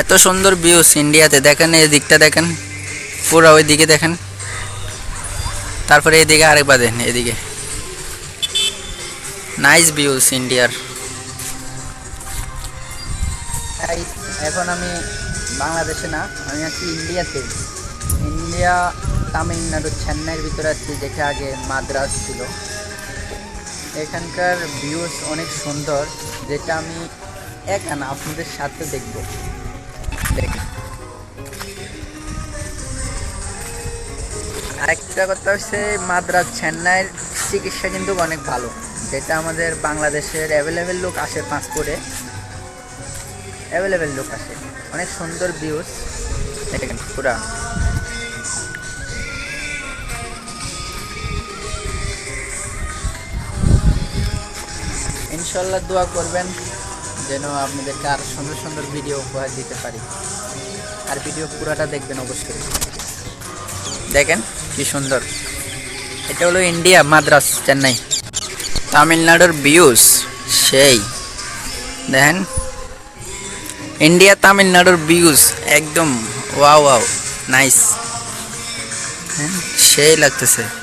এত সুন্দর ভিউস ইন্ডিয়াতে দেখেন এই দিকটা দেখেন। পুরো ওই দিকে দেখেন। তারপরে এদিকে আরেকবার দেখেন, এদিকে। নাইস ভিউস ইন্ডিয়ার এখন আমি বাংলাদেশে না, আমি আছি ইন্ডিয়াতে ইন্ডিয়া তামিলনাড়ু চেন্নাইয়ের ভিতরে আছি, যেটা আগে মাদ্রাস ছিল। এখানকার ভিউস অনেক সুন্দর, যেটা আমি একা না, আপনাদের সাথে দেখব। আরেকটা কথা হচ্ছে, মাদ্রাস চেন্নাইয়ের চিকিৎসা কিন্তু অনেক ভালো। যেটা আমাদের বাংলাদেশের অ্যাভেলেবেল লোক আসে পাসপোর্টে অ্যাভেলেবেল লোক আসে। অনেক সুন্দর ভিউজ দেখেন পুরা। ইনশাল্লাহ দোয়া করবেন। যেন আপনাদেরকে আর সুন্দর সুন্দর ভিডিও উপহার দিতে পারি। আর ভিডিও পুরাটা দেখবেন অবশ্যই। দেখেন কি সুন্দর। এটা হলো ইন্ডিয়া মাদ্রাস, চেন্নাই। তামিলনাড়ুর ভিউজ সেই। দেখেন। ইন্ডিয়া, তামিলনাড়ুর ভিউজ একদম ওয়াও ওয়াও। নাইস। সেই লাগতেছে।